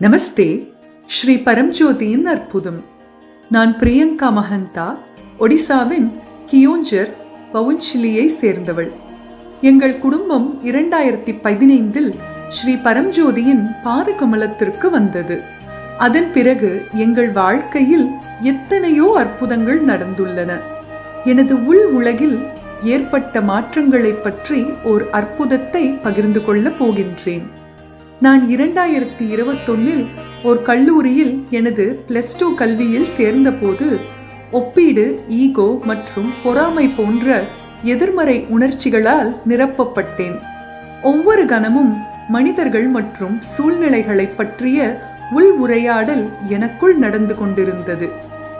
நமஸ்தே. ஸ்ரீ பரம்ஜோதியின் அற்புதம். நான் பிரியங்கா மஹந்தா ஒடிசாவின் கியோஞ்சர் பவுன்சிலியை சேர்ந்தவள். எங்கள் குடும்பம் இரண்டாயிரத்தி பதினைந்தில் ஸ்ரீ பரம்ஜோதியின் பாதகமலத்திற்கு வந்தது. அதன் பிறகு எங்கள் வாழ்க்கையில் எத்தனையோ அற்புதங்கள் நடந்துள்ளன. எனது உள் உலகில் ஏற்பட்ட மாற்றங்களைப் பற்றி ஓர் அற்புதத்தை பகிர்ந்து கொள்ளப் போகின்றேன். நான் இரண்டாயிரத்தி இருபத்தொன்னில் ஒரு கல்லூரியில் எனது பிளஸ் டூ கல்வியில் சேர்ந்தபோது ஒப்பீடு ஈகோ மற்றும் பொறாமை போன்ற எதிர்மறை உணர்ச்சிகளால் நிரப்பப்பட்டேன். ஒவ்வொரு கணமும் மனிதர்கள் மற்றும் சூழ்நிலைகளைப் பற்றிய உள் உரையாடல் எனக்குள் நடந்து கொண்டிருந்தது.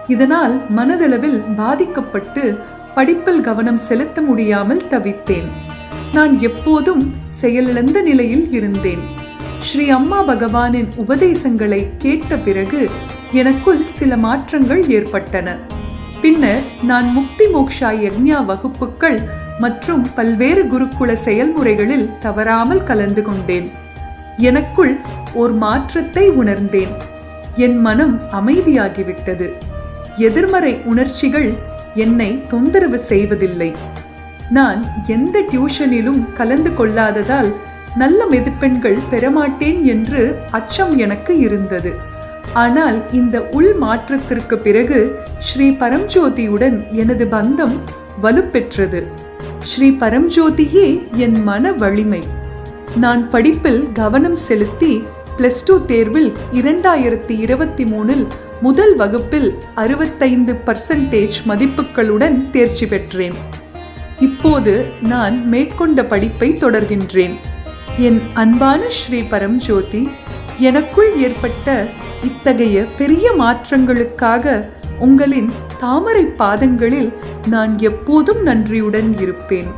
இதனால் மனதளவில் பாதிக்கப்பட்டு படிப்பில் கவனம் செலுத்த முடியாமல் தவித்தேன். நான் எப்போதும் செயலிழந்த நிலையில் இருந்தேன். ஸ்ரீ அம்மா பகவானின் உபதேசங்களை கேட்ட பிறகு எனக்குள் சில மாற்றங்கள் ஏற்பட்டன. பின்னர் நான் முக்தி மோக்ஷா யக்ஞா வகுப்புகள் மற்றும் பல்வேறு குருகுல செயல்முறைகளில் தவறாமல் கலந்து கொண்டேன். எனக்குள் ஒரு மாற்றத்தை உணர்ந்தேன். என் மனம் அமைதியாகிவிட்டது. எதிர்மறை உணர்ச்சிகள் என்னை தொந்தரவு செய்வதில்லை. நான் எந்த டியூஷனிலும் கலந்து கொள்ளாததால் நல்ல மதிப்பெண்கள் பெறமாட்டேன் என்று அச்சம் எனக்கு இருந்தது. ஆனால் இந்த உள் மாற்றத்திற்கு பிறகு ஸ்ரீ பரம்ஜோதியுடன் எனது பந்தம் வலுப்பெற்றது. ஸ்ரீ பரம்ஜோதியே என் மன வலிமை. நான் படிப்பில் கவனம் செலுத்தி பிளஸ் டூ தேர்வில் இரண்டாயிரத்தி இருபத்தி மூணில் முதல் வகுப்பில் அறுபத்தைந்து பர்சன்டேஜ் மதிப்புகளுடன் தேர்ச்சி பெற்றேன். இப்போது நான் மேற்கொண்ட படிப்பை தொடர்கின்றேன். என் அன்பான ஸ்ரீ பரம்ஜோதி எனக்குள் ஏற்பட்ட இத்தகைய பெரிய மாற்றங்களுக்காக உங்களின் தாமரை பாதங்களில் நான் எப்போதும் நன்றியுடன் இருப்பேன்.